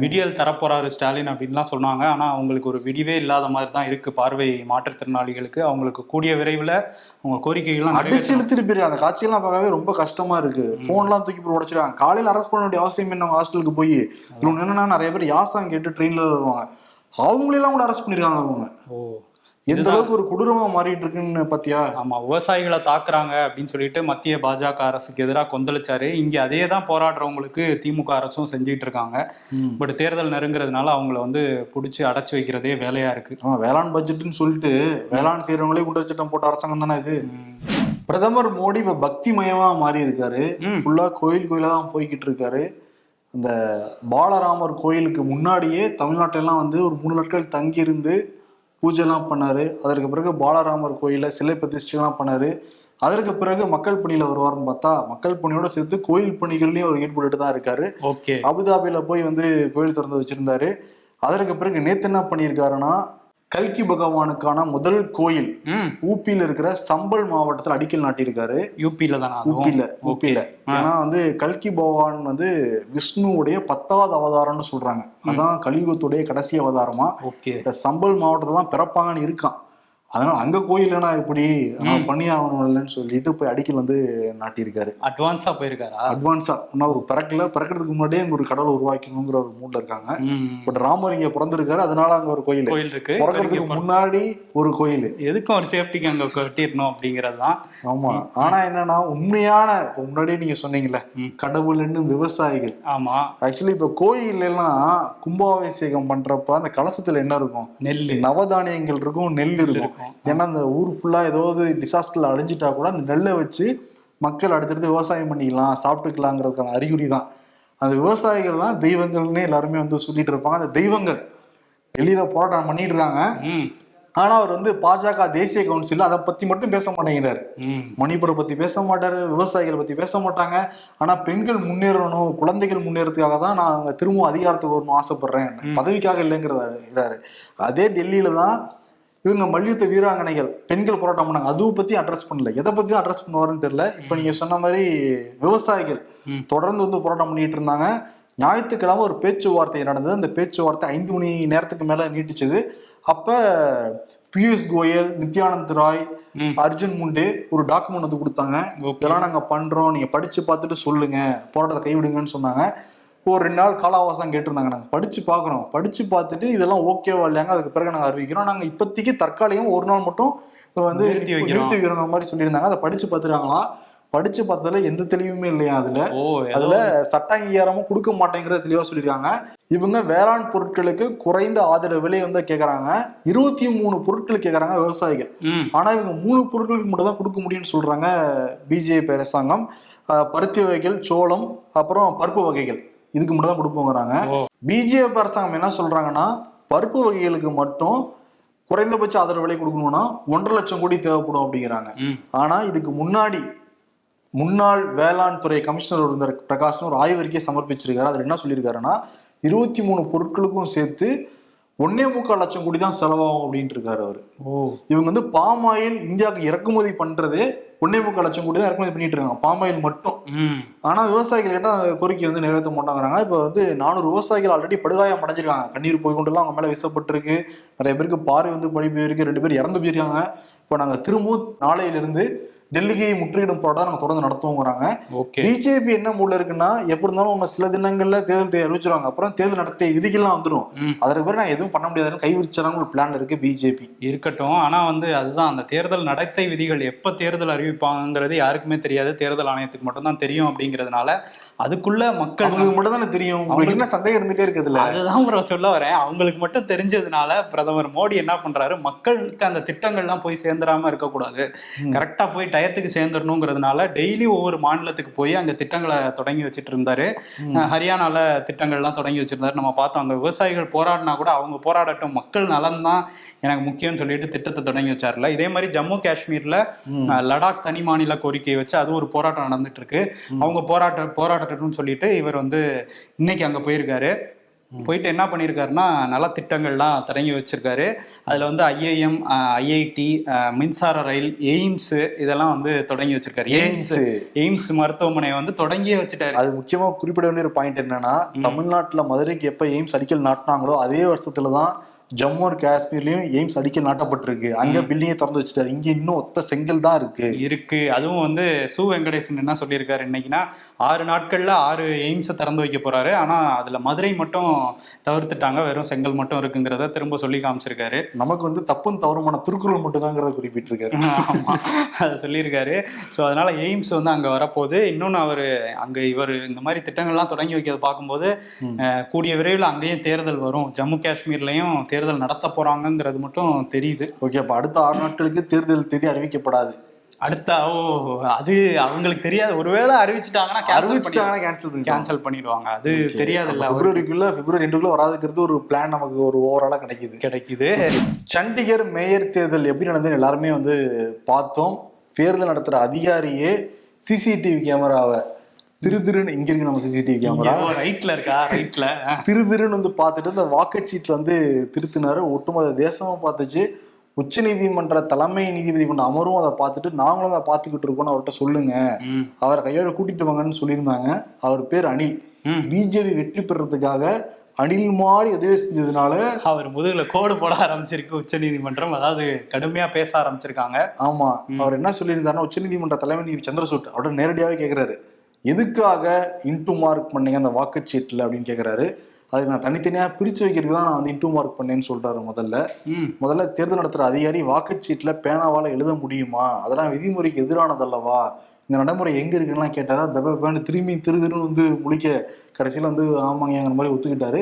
விடியல் தரப்போறாரு ஸ்டாலின் அப்படின்லாம் சொன்னாங்க. ஆனா அவங்களுக்கு ஒரு விடிவே இல்லாத மாதிரி தான் இருக்கு பார்வை மாற்றுத்திறனாளிகளுக்கு. அவங்களுக்கு கூடிய விரைவில் அவங்க கோரிக்கைகள்லாம்
அடிச்சு. இழுத்துட்டு அந்த காட்சியெல்லாம் பார்க்கவே ரொம்ப கஷ்டமா இருக்கு. போன்லாம் தூக்கி போட்டு உடைச்சிருக்காங்க காலையில அரெஸ்ட் பண்ண வேண்டிய அவசியம் என்ன? ஹாஸ்டலுக்கு போய் இவங்க என்னன்னா நிறைய பேர் யாசம் கேட்டு ட்ரெயின்ல வருவாங்க. அவங்களெல்லாம் கூட அரெஸ்ட் பண்ணிருக்காங்க அவங்க.
ஓ.
எந்த. அளவுக்கு ஒரு கொடூரமா மாறிட்டு இருக்குன்னு பாத்தியா?
ஆமா விவசாயிகளை தாக்குறாங்க அப்படின்னு சொல்லிட்டு மத்திய பாஜக அரசுக்கு எதிராக கொந்தளிச்சாரு. இங்க அதே தான் போராடுறவங்களுக்கு திமுக அரசும் செஞ்சுட்டு இருக்காங்க. பட் தேர்தல் நெருங்குறதுனால அவங்கள வந்து புடிச்சு அடைச்சு வைக்கிறதே வேலையா இருக்கு.
வேளாண் பட்ஜெட்னு சொல்லிட்டு வேளாண் செய்யறவங்களே குண்டர் சட்டம் போட்ட அரசாங்கம் தானே இது. பிரதமர் மோடி இப்ப பக்தி மயமா மாறி இருக்காரு. ஃபுல்லா கோயில் கோயிலா தான் போய்கிட்டு இருக்காரு அந்த பாலராமர் கோயிலுக்கு முன்னாடியே தமிழ்நாட்டிலலாம் வந்து ஒரு மூணு நாட்கள் தங்கி இருந்து பூஜைலாம் பண்ணாரு. அதற்கு பிறகு பாலராமர் கோயில சிலை பிரதிஷ்டைலாம் பண்ணாரு. அதற்கு பிறகு மக்கள் பணியில வருவார்னு பார்த்தா மக்கள் பணியோட சேர்த்து கோயில் பணிகள்லயும் அவர் ஈடுபட்டு தான் இருக்காரு.
ஓகே.
அபுதாபியில போய் வந்து கோயில் திறந்து வச்சிருந்தாரு. அதற்கு பிறகு நேத்து என்ன பண்ணியிருக்காருன்னா கல்கி பகவானுக்கான முதல் கோயில் ஊப்பியில இருக்கிற சம்பல் மாவட்டத்துல அடிக்கல் நாட்டியிருக்காரு.
யூபியில தானே?
ஊப்பியில. ஏன்னா வந்து கல்கி பகவான் வந்து விஷ்ணுவுடைய பத்தாவது அவதாரம்னு சொல்றாங்க. அதான் கலியுகத்துடைய கடைசி அவதாரமா.
ஓகே.
இந்த சம்பல் மாவட்டத்துல தான் பிறப்பாங்கன்னு இருக்கான். அதனால அங்க கோயில்னா எப்படி? பண்ணி ஆகணும் இல்லைன்னு சொல்லிட்டு போய் அடிக்கல் வந்து நாட்டியிருக்காரு.
அட்வான்ஸா போயிருக்காரா?
அட்வான்ஸா இன்னும் ஒரு பிறக்கல. பிறக்கிறதுக்கு முன்னாடியே அங்க ஒரு கடவுளை உருவாக்கணுங்கிற ஒரு மூட்ல இருக்காங்க. பட் ராமர் இங்க பிறந்திருக்காரு. அதனால அங்க ஒரு கோயில்.
கோயில் இருக்கு.
பிறக்கிறதுக்கு முன்னாடி ஒரு கோயில்.
எதுக்கும் ஒரு சேஃப்டிக்கு அங்க கட்டிடணும் அப்படிங்கிறது தான்
ஆமா ஆனா என்னன்னா உண்மையான முன்னாடியே நீங்க சொன்னீங்கல்ல. கடவுள் என்னும் விவசாயிகள்.
ஆமா.
ஆக்சுவலி இப்ப கோயில் எல்லாம் கும்பாபிஷேகம் பண்றப்ப அந்த கலசத்துல என்ன இருக்கும்?
நெல்லு.
நவதானியங்கள் இருக்கும் நெல் இருக்கும்.
இருக்கும்.
ஏன்னா அந்த ஊர் ஃபுல்லா ஏதாவது டிசாஸ்டர்ல அழிஞ்சிட்டா கூட அந்த நெல்லை வச்சு மக்கள் அடுத்தடுத்து விவசாயம் பண்ணிக்கலாம் சாப்பிட்டுக்கலாங்கிறதுக்கான அறிகுறி தான் அந்த விவசாயிகள் தான் தெய்வங்கள்னு எல்லாருமே வந்து சொல்லிட்டு இருப்பாங்க. அந்த தெய்வங்கள் டெல்லியில போராட்டம் பண்ணிட்டு இருக்காங்க ஆனா அவர் வந்து பாஜக தேசிய கவுன்சில் அதை பத்தி மட்டும் பேச மாட்டேங்கிறாரு. மணிப்புரை பத்தி பேச மாட்டாரு விவசாயிகளை பத்தி பேச மாட்டாங்க. ஆனா பெண்கள் முன்னேறணும் குழந்தைகள் முன்னேறதுக்காக தான் நான் அங்க திரும்ப அதிகாரத்துக்கு வரணும் ஆசைப்படுறேன். பதவிக்காக இல்லைங்கிறாரு அதே டெல்லியில தான் இவங்க மல்யுத்த வீராங்கனைகள் பெண்கள் போராட்டம் பண்ணாங்க. அதுவும் பத்தி அட்ரஸ் பண்ணல. எதை பத்தி அட்ரஸ் பண்ணுவாருன்னு தெரியல. இப்ப நீங்க சொன்ன மாதிரி விவசாயிகள். தொடர்ந்து வந்து போராட்டம் பண்ணிட்டு இருந்தாங்க. ஞாயிற்றுக்கிழமை ஒரு பேச்சுவார்த்தை நடந்தது. அந்த பேச்சுவார்த்தை ஐந்து மணி நேரத்துக்கு மேல நீட்டிச்சது. அப்ப பியூஷ் கோயல் நித்யானந்த் ராய். அர்ஜுன் முண்டே ஒரு டாக்குமெண்ட் வந்து கொடுத்தாங்க. இதெல்லாம் நாங்க பண்றோம். நீங்க படிச்சு பார்த்துட்டு சொல்லுங்க. போராட்டத்தை கைவிடுங்கன்னு சொன்னாங்க. ஒரு ரெண்டு நாள் கால அவகாசம் கேட்டிருந்தாங்க நாங்க. படிச்சு பார்க்குறோம். படிச்சு பார்த்துட்டு இதெல்லாம் ஓகேவா இல்லையாங்க? அதுக்கு பிறகு நாங்க அறிவிக்கிறோம். நாங்க இப்போதைக்கு தற்காலிகம் ஒரு நாள் மட்டும் வந்து
நிறுத்தி வைக்கிறோம்.
மாதிரி சொல்லியிருந்தாங்க. அதை படிச்சு பார்த்துருக்காங்களாம் படிச்சு பார்த்ததுல எந்த தெளிவுமே இல்லையா அதுல? அதுல சட்ட அங்கீகாரமும் கொடுக்க மாட்டேங்கிறத தெளிவா சொல்லியிருக்காங்க. இவங்க வேளாண் பொருட்களுக்கு குறைந்த ஆதரவு விலை வந்து கேக்குறாங்க. இருபத்தி மூணு பொருட்கள் கேக்குறாங்க விவசாயிகள். ஆனா இவங்க மூணு பொருட்களுக்கு மட்டும் தான் கொடுக்க முடியும்னு சொல்றாங்க பிஜேபி அரசாங்கம். பருத்தி வகைகள் சோளம் அப்புறம் பருப்பு வகைகள். இதுக்கு மட்டும் தான் கொடுப்போங்கிறாங்க. பிஜேபி அரசாங்கம் என்ன சொல்றாங்கன்னா பருப்பு வகைகளுக்கு மட்டும் குறைந்தபட்ச ஆதரவு விலை கொடுக்கணும்னா ஒன்றரை லட்சம் கோடி தேவைப்படும் அப்படிங்கிறாங்க. ஆனா இதுக்கு முன்னாடி முன்னாள் வேளாண் துறை கமிஷனர் இருந்த பிரகாஷ்னு ஒரு ஆய்வறிக்கை சமர்ப்பிச்சிருக்காரு. அதுல என்ன சொல்லியிருக்காருன்னா இருபத்தி மூணு பொருட்களுக்கும் சேர்த்து ஒன்னே முக்கால் லட்சம் கோடி தான் செலவாகும் அப்படின்ட்டு இருக்காரு அவரு.
ஓ.
இவங்க வந்து பாம் ஆயில் இந்தியாவுக்கு இறக்குமதி பண்றது ஒன்னே முக்கால் லட்சம் கோடி தான் இறக்குமதி பண்ணிட்டு இருக்காங்க. பாம் ஆயில் மட்டும். ஆனா விவசாயிகள் கேட்டா அந்த கோரிக்கை வந்து நிறைவேற்ற மாட்டாங்கிறாங்க. இப்ப வந்து நானூறு விவசாயிகள் ஆல்ரெடி படுகாயம் அடைஞ்சிருக்காங்க. கண்ணீர் போய் கொண்டுலாம் அவங்க மேல வீசப்பட்டிருக்கு. நிறைய பேருக்கு பார்வை வந்து படி போயிருக்கு. ரெண்டு பேர் இறந்து போயிருக்காங்க. இப்ப நாங்க திரும்பவும் நாளையில இருந்து டெல்லிக்கு முற்றுகையிடும் போராட்டம் நாங்க தொடர்ந்து நடத்துவோங்கிறாங்க. பிஜேபி என்ன மூல இருக்குன்னா எப்படி இருந்தாலும் அவங்க சில தினங்கள்ல தேர்தல் அறிவிச்சிருவாங்க. அப்புறம் தேர்தல் நடத்தை விதிகள்லாம் வந்துடும் அதற்கு பிறகு நான் எதுவும் பண்ண முடியாதுன்னு கைவிரிச்சாங்க ஒரு பிளான் இருக்கு பிஜேபி.
இருக்கட்டும். ஆனா வந்து அதுதான் அந்த தேர்தல் நடத்தை விதிகள் எப்ப தேர்தல் அறிவிப்பாங்கிறது யாருக்குமே தெரியாது. தேர்தல் ஆணையத்துக்கு மட்டும் தான் தெரியும் அப்படிங்கிறதுனால அதுக்குள்ள மக்கள்
மட்டும் தானே தெரியும். உங்களுக்கு என்ன சந்தேகம் இருந்துட்டே இருக்குதுல்ல?
அதுதான் சொல்ல வரேன். அவங்களுக்கு மட்டும் தெரிஞ்சதுனால பிரதமர் மோடி என்ன பண்றாரு? மக்களுக்கு அந்த திட்டங்கள்லாம் போய் சேர்ந்துடாம இருக்கக்கூடாது. கரெக்டா போய் டயத்துக்கு சேர்ந்துடணுங்கிறதுனால டெய்லி ஒவ்வொரு மாநிலத்துக்கு போய் அங்க திட்டங்களை தொடங்கி வச்சுட்டு இருந்தாரு அஹ் ஹரியானால திட்டங்கள்லாம் தொடங்கி வச்சிருந்தாரு. நம்ம பார்த்தோம் அங்க விவசாயிகள் போராடினா கூட அவங்க போராடட்டும் மக்கள் நலன் தான் எனக்கு முக்கியம்னு சொல்லிட்டு திட்டத்தை தொடங்கி வச்சார்ல இதே மாதிரி ஜம்மு காஷ்மீர்ல லடாக் தனி மாநில கோரிக்கையை வச்சு அது ஒரு போராட்டம் நடந்துட்டு இருக்கு அவங்க போராட்ட போராட்டம்னு சொல்லிட்டு இவர் வந்து இன்னைக்கு அங்க போயிருக்காரு. போயிட்டு என்ன பண்ணியிருக்காருன்னா நலத்திட்டங்கள்லாம் தொடங்கி வச்சிருக்காரு. அதுல வந்து ஐஐஎம் ஐஐடி மின்சார ரயில் எய்ம்ஸ் இதெல்லாம் வந்து தொடங்கி வச்சிருக்காரு. AIIMS
AIIMS.
மருத்துவமனையை வந்து தொடங்கியே வச்சுட்டாரு.
அது முக்கியமா குறிப்பிட வேண்டிய ஒரு பாயிண்ட் என்னன்னா தமிழ்நாட்டுல மதுரைக்கு எப்ப எய்ம்ஸ் அடிக்கல் நாட்டினாங்களோ அதே வருஷத்துல தான் ஜம்மு அண்ட் காஷ்மீர்லயும் எய்ம்ஸ் அடிக்கல் நாட்டப்பட்டிருக்கு. அங்க பில்டிங்கை திறந்து வச்சுட்டாரு. இங்க இன்னும் ஒத்த செங்கல் தான் இருக்கு.
இருக்கு. அதுவும் வந்து சு வெங்கடேசன் என்ன சொல்லியிருக்காரு இன்னைக்குன்னா ஆறு நாட்கள்ல ஆறு எய்ம்ஸை திறந்து வைக்க போறாரு. ஆனா அதுல மதுரை மட்டும் தவிர்த்துட்டாங்க. வெறும் செங்கல் மட்டும் இருக்குங்கிறத திரும்ப சொல்லி காமிச்சிருக்காரு.
நமக்கு வந்து தப்பும் தவறுமான திருக்குறள் மட்டும்தாங்கிறத குறிப்பிட்டிருக்காரு. (laughs)
ஆமா. அதை சொல்லியிருக்காரு. ஸோ அதனால எய்ம்ஸ் வந்து அங்க வரப்போகுது. இன்னொன்று அவர் அங்க இவர் இந்த மாதிரி திட்டங்கள்லாம் தொடங்கி வைக்கிறத பார்க்கும்போது கூடிய விரைவில் அங்கேயும் தேர்தல் வரும். ஜம்மு காஷ்மீர்லயும் தேர்தல் நடத்த போறாங்கங்கிறது மட்டும் தெரியுது.
ஓகே அப்ப அடுத்த ஆறு நாட்களுக்கு தேர்தல் தேதி அறிவிக்கப்படாது.
அடுத்த ஓ அது அவங்களுக்கு தெரியாது. ஒருவேளை அறிவிச்சிட்டாங்கன்னா
அறிவிச்சிட்டாங்கன்னா கேன்சல்
கேன்சல் பண்ணிடுவாங்க. அது தெரியாதுல்ல அவருக்கு.
பிப்ரவரிக்குள்ள பிப்ரவரி ரெண்டுக்குள்ள வராதுங்கிறது ஒரு பிளான் நமக்கு ஒரு ஓவராலா கிடைக்குது.
கிடைக்குது.
சண்டிகர் மேயர் தேர்தல் எப்படி நடந்ததுன்னு எல்லாருமே வந்து பார்த்தோம். தேர்தல் நடத்துற அதிகாரியே சிசிடிவி கேமராவை திரு திருன்னு இங்க இருக்கு நம்ம சிசிடிவி கேமரா
ரைட்ல இருக்கா? ரைட்ல
திரு திருன்னு வந்து பார்த்துட்டு இந்த வாக்குச்சீட்டுல வந்து திருத்தினாரு. ஒட்டுமொத்த தேசமும் பார்த்துச்சு. உச்ச நீதிமன்ற தலைமை நீதிபதி கொண்ட அமரும் அதை பார்த்துட்டு நாங்களும் அதை பார்த்துக்கிட்டு இருக்கோம்னு அவர்கிட்ட சொல்லுங்க. அவரை கையோட கூட்டிட்டு வாங்கன்னு சொல்லியிருந்தாங்க. அவர் பேர் அனில். பிஜேபி வெற்றி பெறறதுக்காக அனில் மாதிரி உதவி செஞ்சதுனால
அவர் முதுகுல கோடு போட ஆரம்பிச்சிருக்கு உச்ச நீதிமன்றம். அதாவது கடுமையா பேச ஆரம்பிச்சிருக்காங்க.
ஆமா. அவர் என்ன சொல்லியிருந்தாருன்னா உச்சநீதிமன்ற தலைமை நீதிபதி சந்திரசூட் அவர்கிட்ட நேரடியாவே கேக்குறாரு. எதுக்காக இன்டூ மார்க் பண்ணீங்க அந்த வாக்குச்சீட்டுல அப்படின்னு கேக்குறாரு. அதுக்கு நான் தனித்தனியா பிரிச்சு வைக்கிறதுக்கு தான் நான் வந்து இன்டூ மார்க் பண்ணேன்னு சொல்றாரு முதல்ல. முதல்ல தேர்தல் நடத்துற அதிகாரி வாக்குச்சீட்டுல பேனாவால எழுத முடியுமா? அதெல்லாம் விதிமுறைக்கு எதிரானதல்லவா இந்த நடைமுறை எங்க இருக்குன்னு கேட்டாரா தபன்னு திரும்பி திரு திருன்னு வந்து முழிக்க கடைசியில வந்து ஆமாங்கிற மாதிரி ஒத்துக்கிட்டாரு.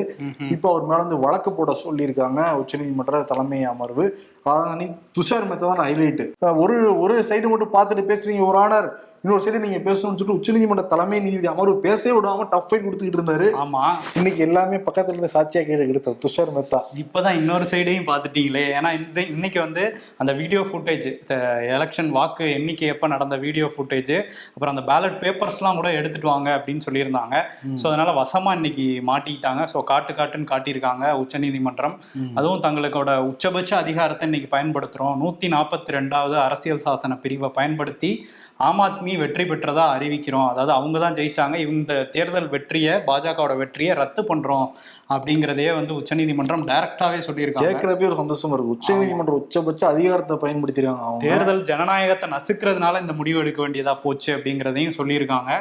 இப்போ அவர் மேல வந்து வழக்கு போட சொல்லியிருக்காங்க உச்சநீதிமன்ற தலைமை அமர்வு. அதான் துஷார் மேத்தா தான் ஹைலைட் ஒரு ஒரு சைடு மட்டும் பார்த்துட்டு பேசுறீங்க ஒரு ஆனர். இன்னொரு சைடு நீங்க பேசணும்னு சொல்லிட்டு உச்சநீதிமன்ற தலைமை நீதிபதி அமர்வு பேசவே விடாம டஃப் ஃபைட் கொடுத்துக்கிட்டு இருந்தாரு.
ஆமா.
இன்னைக்கு எல்லாமே பக்கத்துல இருந்து சாட்சியா கேட்டு எடுத்தார் துஷார் மேத்தா.
இப்பதான் இன்னொரு சைடையும் பார்த்துட்டீங்களே. ஏன்னா இந்த இன்னைக்கு வந்து அந்த வீடியோ ஃபுட்டேஜ் எலெக்ஷன் வாக்கு எண்ணிக்கை எப்போ நடந்த வீடியோ ஃபுட்டேஜ் அப்புறம் அந்த பேலட் பேப்பர்ஸ்லாம் கூட எடுத்துட்டு வாங்க அப்படின்னு சொல்லியிருந்தாங்க. ஸோ அதனால வசமா இன்னைக்கு மாட்டிக்கிட்டாங்க. ஸோ காட்டு காட்டுன்னு காட்டியிருக்காங்க உச்சநீதிமன்றம். அதுவும் தங்களுக்கோட உச்சபட்ச அதிகாரத்தை இன்னைக்கு பயன்படுத்துறோம். நூத்தி நாற்பத்தி ரெண்டாவது அரசியல் சாசன பிரிவை பயன்படுத்தி ஆம் ஆத்மி வெற்றி பெற்றதா அறிவிக்கிறோம். அதாவது அவங்க தான் ஜெயிச்சாங்க. இந்த தேர்தல் வெற்றியை பாஜகவோட வெற்றியை ரத்து பண்றோம். அப்படிங்கிறதையே வந்து உச்சநீதிமன்றம் டைரக்டாவே சொல்லியிருக்காங்க.
கேட்கிறப்பே ஒரு சந்தோஷமா இருக்கு. உச்சநீதிமன்ற உச்சபட்ச அதிகாரத்தை பயன்படுத்திருக்காங்க அவங்க.
தேர்தல் ஜனநாயகத்தை நசுக்கிறதுனால இந்த முடிவு எடுக்க வேண்டியதா போச்சு அப்படிங்கிறதையும் சொல்லியிருக்காங்க.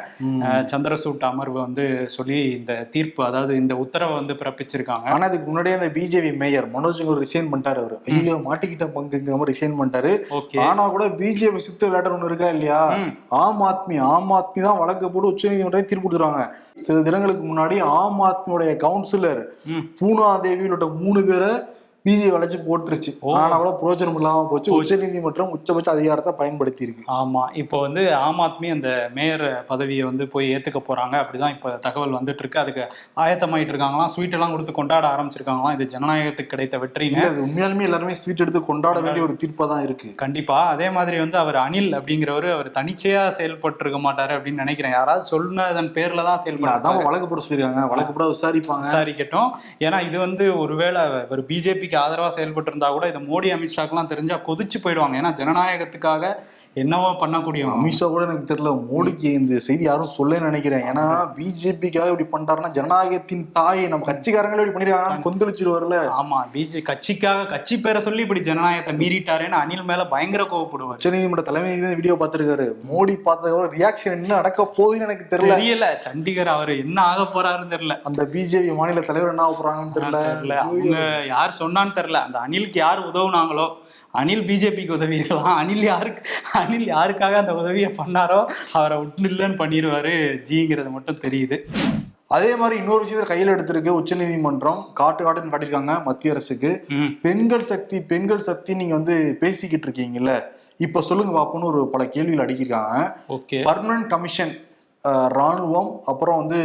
சந்திரசூட் அமர்வு வந்து சொல்லி இந்த தீர்ப்பு அதாவது இந்த உத்தரவை வந்து பிறப்பிச்சிருக்காங்க.
ஆனா இதுக்கு முன்னாடியே அந்த பிஜேபி மேயர் மனோஜ் ஒரு ரிசைன் பண்ணிட்டாரு அவரு. ஐயோ மாட்டிக்கிட்ட பங்குங்கிற மாதிரி ரிசைன் பண்ணிட்டாரு. ஆனா கூட பிஜேபி சித்து விளையாட்டு ஒண்ணு இருக்கா இல்லையா. ஆம் ஆத்மி ஆம் ஆத்மி தான் வழக்கு போட்டு உச்சநீதிமன்றம் தீர்ப்பு கொடுத்துருவாங்க. சில தினங்களுக்கு முன்னாடி ஆம் ஆத்மியோடைய கவுன்சிலர். பூனா தேவி உள்ளிட்ட மூணு பேரை பிஜேபி வளைச்சு போட்டுருச்சு. ஆனா கூட பிரயோஜனம் இல்லாம போச்சு. உச்சநீதிமன்றம் உச்சபட்ச அதிகாரத்தை பயன்படுத்தி இருக்கு
ஆமா. இப்போ வந்து ஆம் ஆத்மி அந்த மேயர் பதவியை வந்து போய் ஏத்துக்க போறாங்க. அப்படிதான் இப்போ தகவல் வந்துட்டு இருக்கு அதுக்கு ஆயத்தமாயிட்டு இருக்காங்களாம். ஸ்வீட் எல்லாம் கொடுத்து கொண்டாட ஆரம்பிச்சிருக்காங்களாம். இது ஜனநாயகத்துக்கு கிடைத்த வெற்றின்னு.
உண்மையாலுமே எல்லாருமே ஸ்வீட் எடுத்து கொண்டாட வேண்டிய ஒரு தீர்ப்பா தான் இருக்கு.
கண்டிப்பா. அதே மாதிரி வந்து அவர் அனில் அப்படிங்கிறவர் அவர் தனிச்சையா செயல்பட்டு இருக்க மாட்டாரு அப்படின்னு நினைக்கிறேன். யாராவது சொன்னதன் பேர்ல தான்
இல்ல, அதான் வழக்கு போட சொல்லிருக்காங்க வழக்கு போட விசாரிப்பாங்க.
விசாரிக்கட்டும். ஏன்னா இது வந்து ஒருவேளை ஒரு பிஜேபிக்கு ஆதரவா செயல்பட்டு இருந்தா கூட இது மோடி அமித்ஷாக்கெல்லாம் தெரிஞ்சா கொதிச்சு போயிடுவாங்க. ஏன்னா ஜனநாயகத்துக்காக என்னவோ பண்ணக்கூடிய
அமித்ஷா கூட எனக்கு தெரியல மோடிக்கு இந்த செய்தி யாரும் சொல்லன்னு நினைக்கிறேன். ஏன்னா பிஜேபிக்காக இப்படி பண்றாருன்னா ஜனநாயகத்தின் தாயை நம்ம கட்சிக்காரங்களே இப்படி பண்ணிருக்காங்க. கொந்தளிச்சிருவார்ல
ஆமா பிஜே கட்சிக்காக கட்சி பேரை சொல்லி இப்படி ஜனநாயகத்தை மீறிட்டாரேன்னு அனில் மேல பயங்கர கோவப்படுவார்.
உச்சநீதிமன்ற தலைமை வீடியோ பார்த்திருக்காரு. மோடி பார்த்ததுக்கு ரியாக்ஷன் என்ன நடக்க போகுதுன்னு எனக்கு தெரியல.
தெரியல சண்டிகர் அவர் என்ன ஆக போறாருன்னு தெரியல.
அந்த பிஜேபி மாநில தலைவர் என்ன ஆக போறாங்கன்னு தெரியல.
தெரியல. அவங்க யார் சொன்னான்னு தெரியல. அந்த அனிலுக்கு யார் உதவுனாங்களோ அனில் பிஜேபிக்கு உதவி இருக்கலாம் அனில் யாருக்கு அனில் யாருக்காக அந்த உதவியை பண்ணாரோ அவரை விட்டுலன்னு பண்ணிடுவாரு ஜிங்கிறது மட்டும் தெரியுது.
அதே மாதிரி இன்னொரு விஷயத்தை கையில் எடுத்திருக்கு உச்சநீதிமன்றம். காட்டு காட்டுன்னு காட்டியிருக்காங்க மத்திய அரசுக்கு. பெண்கள் சக்தி பெண்கள் சக்தி நீங்க வந்து பேசிக்கிட்டு இருக்கீங்கல்ல? இப்ப சொல்லுங்க பாப்போம்னு ஒரு பல கேள்விகள் அடிக்கிருக்காங்க பர்மனன்ட் கமிஷன் ராணுவம் அப்புறம் வந்து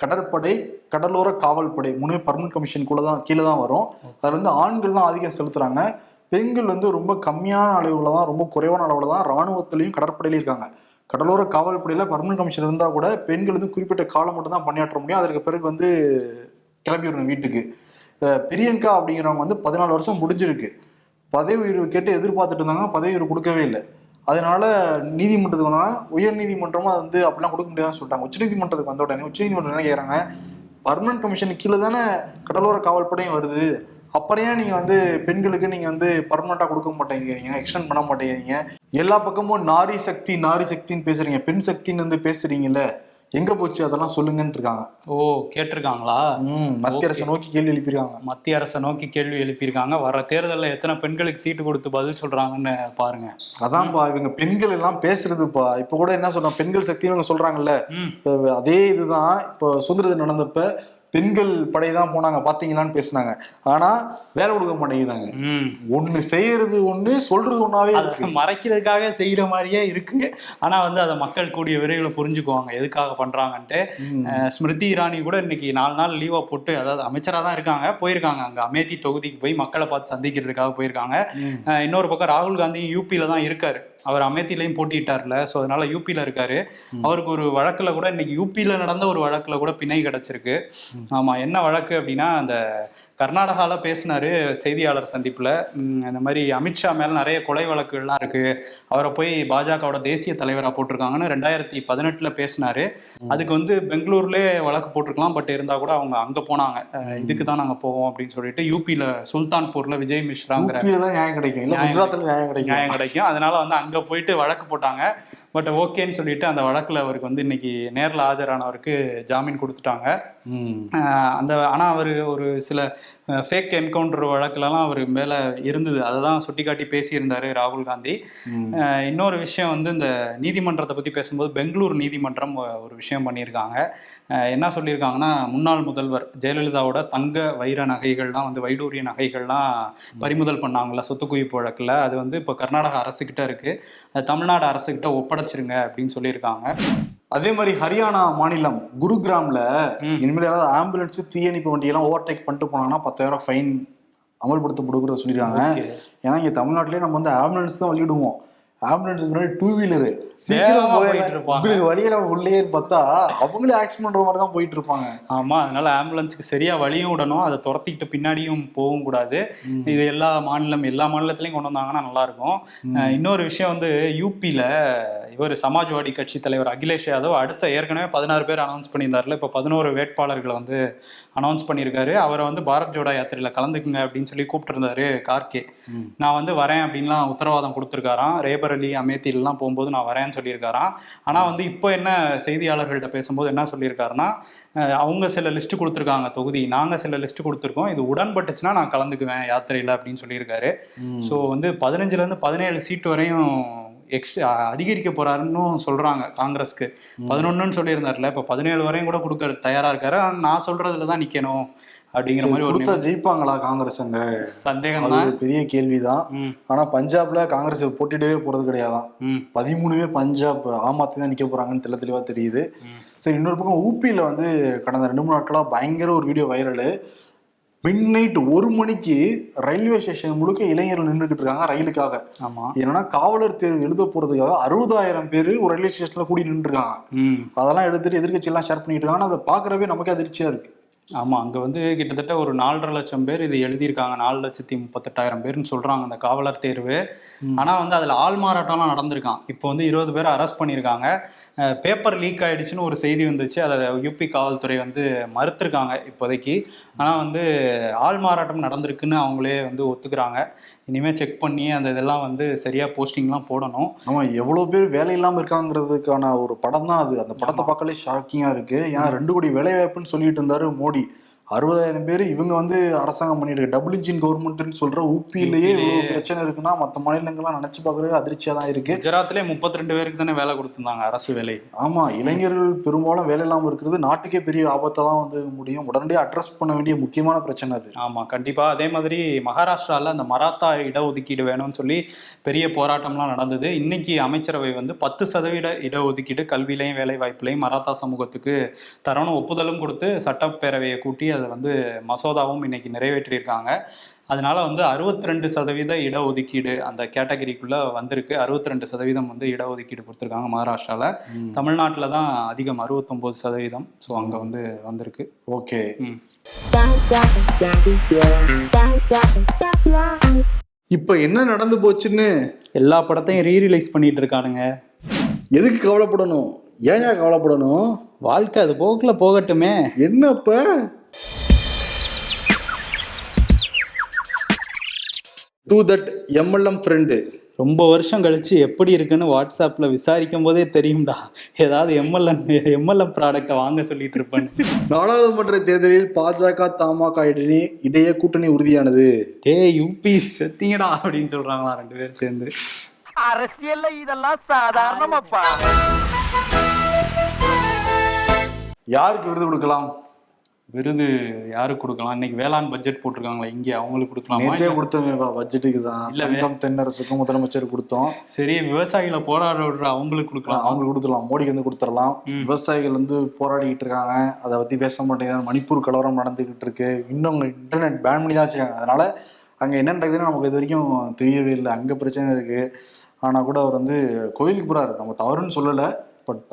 கடற்படை கடலோர காவல்படை மூணு பர்மனன்ட் கமிஷனுக்குள்ள தான் கீழே தான் வரும் அதுல வந்து ஆண்கள் தான் அதிகம் செலுத்துறாங்க. பெண்கள் வந்து ரொம்ப கம்மியான அளவில் தான் ரொம்ப குறைவான அளவில் தான் ராணுவத்திலையும் கடற்படையிலையும் இருக்காங்க. கடலோர காவல்படையில் பர்மனன்ட் கமிஷன் இருந்தால் கூட பெண்கள் வந்து குறிப்பிட்ட காலம் மட்டும் தான் பணியாற்ற முடியும். அதற்கு பிறகு வந்து கிளம்பிடணும் வீட்டுக்கு. பிரியங்கா அப்படிங்கிறவங்க வந்து பதினாலு வருஷம் முடிஞ்சிருக்கு. பதவி உயர்வு கேட்டு எதிர்பார்த்துட்டு இருந்தாங்க பதவி உயர்வு கொடுக்கவே இல்லை. அதனால நீதிமன்றத்துக்கு வந்தால் உயர் நீதிமன்றமும் அது வந்து அப்படிலாம் கொடுக்க முடியாதுன்னு சொல்லிட்டாங்க. உச்சநீதிமன்றத்துக்கு வந்த உடனே உச்சநீதிமன்றம் என்ன கேட்குறாங்க பர்மனன்ட் கமிஷன் கீழே தானே கடலோர காவல்படையும் வருது. அப்புறம் ஏன் நீங்க வந்து பெண்களுக்கு நீங்க வந்து பர்மனண்டா கொடுக்க மாட்டேங்கிறீங்க. எக்ஸ்டெண்ட் பண்ண மாட்டேங்கிறீங்க. எல்லா பக்கமும் நாரி சக்தி நாரி சக்தின்னு பேசுறீங்க. பெண் சக்தின்னு வந்து பேசுறீங்கல்ல எங்க போச்சு? அதெல்லாம் சொல்லுங்கன்னு இருக்காங்க.
ஓ கேட்டிருக்காங்களா?
மத்திய அரசை நோக்கி கேள்வி எழுப்பியிருக்காங்க.
மத்திய அரசை நோக்கி கேள்வி எழுப்பியிருக்காங்க. வர தேர்தலில் எத்தனை பெண்களுக்கு சீட்டு கொடுத்து பதில் சொல்றாங்கன்னு பாருங்க.
அதான்ப்பா இவங்க பெண்கள் எல்லாம் பேசுறதுப்பா. இப்ப கூட என்ன சொல்றாங்க? பெண்கள் சக்தின்னு இவங்க சொல்றாங்கல்ல. அதே இதுதான். இப்போ சுதந்திர தினம் நடந்தப்ப பெண்கள் படை தான் போனாங்க பாத்தீங்களான்னு பேசுனாங்க. ஆனா வேலை கொடுக்க மாட்டேங்கிறாங்க.
ம்.
ஒண்ணு செய்யறது ஒண்ணு சொல்றது ஒண்ணாவே இருக்கு.
மறைக்கிறதுக்காக செய்யற மாதிரியே இருக்கு. ஆனா வந்து அதை மக்கள் கூடிய விரைவில் புரிஞ்சுக்குவாங்க எதுக்காக பண்றாங்கன்ட்டு. ஸ்மிருதி இரானி கூட இன்னைக்கு நாலு நாள் லீவா போட்டு அதாவது அமைச்சரா தான் இருக்காங்க போயிருக்காங்க. அங்க அமேதி தொகுதிக்கு போய் மக்களை பார்த்து சந்திக்கிறதுக்காக போயிருக்காங்க. இன்னொரு பக்கம் ராகுல் காந்தி யூபியில தான் இருக்காரு. அவர் அமேத்திலையும் போட்டிட்டார்ல ஸோ அதனால யூபியில இருக்காரு. அவருக்கு ஒரு வழக்குல கூட இன்னைக்கு யூபியில நடந்த ஒரு வழக்குல கூட பிணை கிடைச்சிருக்கு. ஆமா என்ன வழக்கு அப்படின்னா அந்த கர்நாடகால பேசினாரு செய்தியாளர் சந்திப்புல. இந்த மாதிரி அமித்ஷா மேல நிறைய கொலை வழக்குகள்லாம் இருக்கு. அவரை போய் பாஜகவோட தேசிய தலைவரா போட்டிருக்காங்கன்னு ரெண்டாயிரத்தி பதினெட்டுல பேசினாரு. அதுக்கு வந்து பெங்களூர்லயே வழக்கு போட்டிருக்கலாம். பட் இருந்தா கூட அவங்க அங்க போனாங்க. இதுக்கு தான் நாங்க போவோம் அப்படின்னு சொல்லிட்டு யூபியில சுல்தான்பூர்ல விஜய் மிஸ்ராங்கிற
நியாயம் கிடைக்கும்.
நியாயம்
கிடைக்கும்.
அதனால வந்து அங்கே போயிட்டு வழக்கு போட்டாங்க. பட் ஓகேன்னு சொல்லிட்டு அந்த வழக்கில் அவருக்கு வந்து இன்னைக்கு நேரில் ஆஜரானவருக்கு ஜாமீன் கொடுத்துட்டாங்க. அந்த ஆனா அவர் ஒரு சில ஃபேக் என்கவுண்டர் வழக்குலலாம் அவர் மேல இருந்தது. அதை தான் சுட்டி காட்டி பேசியிருந்தாரு ராகுல் காந்தி. இன்னொரு விஷயம் வந்து இந்த நீதிமன்றத்தை பத்தி பேசும்போது பெங்களூர் நீதிமன்றம் ஒரு விஷயம் பண்ணியிருக்காங்க. என்ன சொல்லியிருக்காங்கன்னா முன்னாள் முதல்வர் ஜெயலலிதாவோட தங்க வைர நகைகள்லாம் வந்து வைடூரிய நகைகள்லாம் பறிமுதல் பண்ணாங்கல்ல சொத்து குவிப்பு வழக்குல. அது வந்து இப்போ கர்நாடக அரசுகிட்ட இருக்கு. அது தமிழ்நாடு அரசுகிட்ட ஒப்படைச்சிருங்க அப்படின்னு சொல்லியிருக்காங்க.
அதே மாதிரி ஹரியானா மாநிலம் குருகிராம்ல. இனிமேல் யாராவது ஆம்புலன்ஸ் தீயணைப்பு வண்டியெல்லாம் ஓவர்டேக் பண்ணிட்டு போனாங்கன்னா பத்தாயிரம் ஃபைன் அமல்படுத்தப்படுகிறத சொல்லியிருக்காங்க. ஏன்னா இங்க தமிழ்நாட்டிலே நம்ம வந்து ஆம்புலன்ஸ் தான் வெளியிடுவோம் ஆம்புலன்ஸுக்கு முன்னாடி டூ வீலரு சீக்கிரம். உங்களுக்கு வழியில உள்ளேன்னு பார்த்தா அவங்களே ஆக்சிடென்ட் பண்ற மாதிரி தான் போயிட்டு இருப்பாங்க.
ஆமா அதனால ஆம்புலன்ஸ்க்கு சரியா வழியும் விடணும். அதை துரத்திக்கிட்டு பின்னாடியும் போகவும் கூடாது. இது எல்லா மாநிலம் எல்லா மாநிலத்திலையும் கொண்டு வந்தாங்கன்னா நல்லா இருக்கும். இன்னொரு விஷயம் வந்து யூபியில இவர் சமாஜ்வாடி கட்சி தலைவர் அகிலேஷ் யாதவ் அடுத்த ஏற்கனவே பதினாறு பேர் அனௌன்ஸ் பண்ணியிருந்தாருல இப்போ பதினோரு வேட்பாளர்களை வந்து அனௌன்ஸ் பண்ணியிருக்காரு. அவரை வந்து பாரத் ஜோடா யாத்திரையில கலந்துக்குங்க அப்படின்னு சொல்லி கூப்பிட்டுருந்தாரு கார்கே. நான் வந்து வரேன் அப்படின்லாம் உத்தரவாதம் கொடுத்துருக்காராம். ரேபரலி அமேத்திலாம் போகும்போது நான் வரேன்னு சொல்லியிருக்காராம். ஆனால் வந்து இப்போ என்ன செய்தியாளர்கள்ட்ட பேசும்போது என்ன சொல்லியிருக்காருன்னா அவங்க சில லிஸ்ட் கொடுத்துருக்காங்க தொகுதி. நாங்கள் சில லிஸ்ட் கொடுத்துருக்கோம். இது உடன்பட்டுச்சுன்னா நான் கலந்துக்குவேன் யாத்திரையில் அப்படின்னு சொல்லியிருக்காரு. ஸோ வந்து பதினஞ்சுலேருந்து பதினேழு சீட் வரையும் எக்ஸ்ட்ரா அதிகரிக்க போறாருன்னு சொல்றாங்க காங்கிரஸ்க்கு. பதினொன்னுன்னு சொல்லியிருந்தாருல இப்போ பதினேழு வரையும் கூட கொடுக்க தயாரா இருக்காரு. நான் சொல்றதுல தான் நிக்கணும் அப்படிங்கிற மாதிரி
கொடுத்தா ஜெயிப்பாங்களா காங்கிரஸ் அங்க
சந்தேகம் தான்.
பெரிய கேள்விதான். ஆனா பஞ்சாப்ல காங்கிரஸ் போட்டிடவே போறது கிடையாதான். பதிமூணுமே பஞ்சாப் ஆம் ஆத்மி தான் நிக்க போறாங்கன்னு தெள்ள தெளிவா தெரியுது. சரி இன்னொரு பக்கம் ஊபியில வந்து கடந்த ரெண்டு மூணு நாட்களா பயங்கர ஒரு வீடியோ வைரலு. மிட் நைட் ஒரு மணிக்கு ரயில்வே ஸ்டேஷன் முழுக்க இளைஞர்கள் நின்றுகிட்டு இருக்காங்க ரயிலுக்காக.
ஆமா.
என்னன்னா காவலர் தேர்வு எழுத போறதுக்காக அறுபதாயிரம் பேர் ஒரு ரயில்வே ஸ்டேஷன்ல கூடி நின்று இருக்காங்க. அதெல்லாம் எடுத்துட்டு எதிர்க்கட்சி எல்லாம் ஷேர் பண்ணிட்டு இருக்காங்க. அதை பாக்குறவே நமக்கே அதிர்ச்சியா இருக்கு.
ஆமா அங்க வந்து கிட்டத்தட்ட ஒரு நாலரை லட்சம் பேர் இது எழுதியிருக்காங்க. நாலு லட்சத்தி முப்பத்தெட்டாயிரம் பேர்னு சொல்றாங்க அந்த காவலர் தேர்வு. ஆனா வந்து அதுல ஆள் மாறாட்டம்லாம் நடந்திருக்கான். இப்போ வந்து இருபது பேரை அரெஸ்ட் பண்ணியிருக்காங்க. பேப்பர் லீக் ஆயிடுச்சுன்னு ஒரு செய்தி வந்துச்சு. அதை யூபி காவல்துறை வந்து மறுத்திருக்காங்க இப்போதைக்கு. ஆனா வந்து ஆள் மாறாட்டம் நடந்திருக்குன்னு அவங்களே வந்து ஒத்துக்கிறாங்க. இனிமே செக் பண்ணி அந்த இதெல்லாம் வந்து சரியா போஸ்டிங்லாம் போடணும்.
ஆமா எவ்வளவு பேர் வேலை இல்லாம இருக்காங்கிறதுக்கான ஒரு படம் தான் அது. அந்த படத்தை பார்க்கலே ஷாக்கிங்கா இருக்கு. ஏன்னா ரெண்டு கோடி வேலை வாய்ப்புன்னு சொல்லிட்டு இருந்தாரு மோடி. அறுபதாயிரம் பேர் இவங்க வந்து அரசாங்கம் பண்ணிட்டு டபுள் இன்ஜின் கவர்மெண்ட்னு சொல்ற ஊப்பியிலேயே இவ்வளவு. பிரச்சனை இருக்குன்னா மற்ற மாநிலங்கள்லாம் நினைச்சு பார்க்கறது அதிர்ச்சியா தான் இருக்கு.
குஜராத்லயே முப்பத்தி ரெண்டு பேருக்கு தானே வேலை கொடுத்திருந்தாங்க அரசு வேலை.
ஆமா இளைஞர்கள் பெரும்பாலும் வேலை இல்லாம இருக்கிறது நாட்டுக்கே பெரிய ஆபத்தை தான் வந்து முடியும். உடனடியாக அட்ரஸ் பண்ண வேண்டிய முக்கியமான பிரச்சனை அது.
ஆமா கண்டிப்பா. அதே மாதிரி மகாராஷ்டிரால அந்த மராத்தா இடஒதுக்கீடு வேணும்னு சொல்லி பெரிய போராட்டம்லாம் நடந்தது. இன்னைக்கு அமைச்சரவை வந்து பத்து சதவீத இடஒதுக்கீடு கல்வியிலையும் வேலை வாய்ப்புலையும் மராத்தா சமூகத்துக்கு தரணும் ஒப்புதலும் கொடுத்து சட்டப்பேரவையை கூட்டி அதை வந்து மசோதாவும் இன்னைக்கு நிறைவேற்றியிருக்காங்க. அதனால வந்து அறுபத்தி ரெண்டு சதவீத இடஒதுக்கீடு அந்த கேட்டகரிக்குள்ள வந்திருக்கு. அறுபத்தி ரெண்டு சதவீதம் வந்து இடஒதுக்கீடு கொடுத்துருக்காங்க மகாராஷ்டிரால. தமிழ்நாட்டில தான் அதிகம் அறுபத்தொன்பது சதவீதம். ஸோ அங்க வந்து வந்திருக்கு.
ஓகே. இப்ப என்ன நடந்து போச்சுன்னு?
எல்லா படத்தையும் ரீரிலைஸ் பண்ணிட்டு இருக்கானுங்க.
எதுக்கு கவலைப்படணும்? ஏன் கவலைப்படணும்?
வாழ்க்கை அது போக்குல போகட்டுமே.
என்னப்ப? டூ தட் எம்எல்எம் ஃப்ரெண்டு
ரொம்ப வருஷம் கழிச்சு எப்படி இருக்குன்னு வாட்ஸ்அப்ல விசாரிக்கும் போதே தெரியும்டா. ஏதாவது எம்எல்என் எம்எல்எம் ப்ராடக்ட்டை வாங்க சொல்லிட்டு இருப்பேன்னு.
நாடாளுமன்ற தேர்தலில் பாஜக தமாக இடையே இடையே கூட்டணி உறுதியானது.
டேய் யூபி செத்தீங்கடா அப்படின்னு சொல்றாங்களா ரெண்டு பேரும் சேர்ந்து.
அரசியல்ல இதெல்லாம் சாதாரணமாப்பா.
யாருக்கு விருது கொடுக்கலாம்?
விருது யாருக்கு கொடுக்கலாம்? இன்னைக்கு வேளாண் பட்ஜெட் போட்டிருக்காங்களா? இங்கே அவங்களுக்கு கொடுக்கலாமா?
கொடுத்தோமே பட்ஜெட்டுக்கு தான்.
இல்ல,
தென்னரசுக்கும் முதலமைச்சர் கொடுத்தோம்.
சரி விவசாயிகளை போராட விடுற அவங்களுக்கு கொடுக்கலாம்.
அவங்களுக்கு கொடுத்துடலாம். மோடிக்கு வந்து கொடுத்துடலாம். விவசாயிகள் வந்து போராடிக்கிட்டு இருக்காங்க. அதை பத்தி பேச மாட்டேங்கிறாங்க மணிப்பூர் கலவரம் நடந்துகிட்டு இருக்கு. இன்னும் இன்டர்நெட் பேன் பண்ணி தான் வச்சிருக்காங்க. அதனால அங்க என்ன நடக்குதுன்னு நமக்கு இது வரைக்கும் தெரியவே இல்லை. அங்க பிரச்சனை இருக்கு. ஆனா கூட அவர் வந்து கோயிலுக்கு போறாரு. நம்ம தவறுன்னு சொல்லல. பட்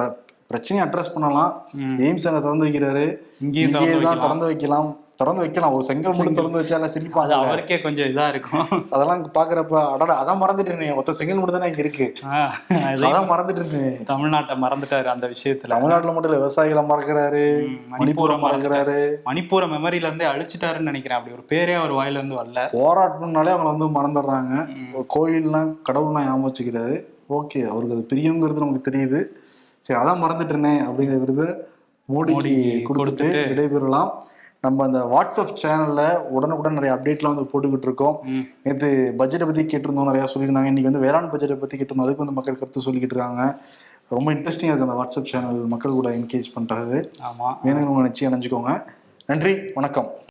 பிரச்சனையை அட்ரஸ் பண்ணலாம். எய்ம்ஸ் அங்க திறந்து வைக்கிறாரு. இங்கேயே
திறந்து
தான்
வைக்கலாம்.
திறந்து வைக்கலாம். திறந்து வைக்கலாம். ஒரு செங்கல் மட்டும் திறந்து வச்சால சிரிப்பாங்க
அவருக்கே கொஞ்சம் இதா இருக்கும்.
அதெல்லாம் பாக்குறப்ப அடடா அதான் மறந்துட்டேனே. ஒத்த செங்கல் மட்டும் தானே இங்க இருக்கு. அதான் மறந்துட்டேனே.
தமிழ்நாட்டை மறந்துட்டாரு அந்த விஷயத்துல.
தமிழ்நாட்டுல மட்டும் இல்ல விவசாயிகளை மறக்கிறாரு.
ம்,
மணிப்பூரை
மணிப்பூரை
மறக்கிறாரு.
மணிப்பூரை மெமரியில இருந்தே அழிச்சிட்டாருன்னு நினைக்கிறேன். அப்படி ஒரு பேரே அவர் வாயில இருந்து வரல.
போராட்டம்னாலே அவங்க வந்து மறந்துடுறாங்க. கோயில்லாம் கடவுள்லாம் ஞாபகம் வச்சுக்கிறாரு. ஓகே அவருக்கு அது பிரியங்கிறது நமக்கு தெரியுது. சரி அதான் மறந்துட்டேனே அப்படிங்கிற விருது மோடிக்கு கொடுத்துட்டு விடைபெறலாம். நம்ம அந்த வாட்ஸ்அப் சேனல்ல உடனுக்குடன் நிறைய அப்டேட்லாம் வந்து போட்டுக்கிட்டு இருக்கோம். நேற்று பட்ஜெட்டை பத்தி கேட்டிருந்தோம் நிறைய சொல்லியிருந்தாங்க. இன்னைக்கு வந்து வேளாண் பட்ஜெட்டை பத்தி கேட்டிருந்தோம். அதுக்கு வந்து மக்கள் கருத்து சொல்லிக்கிட்டு இருக்காங்க. ரொம்ப இன்ட்ரெஸ்டிங்காக இருக்கு அந்த வாட்ஸ்அப் சேனல். மக்கள் கூட என்கேஜ் பண்றது.
ஆமா.
வேணுங்கிறவங்க நிச்சயம் அணைஞ்சுக்கோங்க நன்றி வணக்கம்.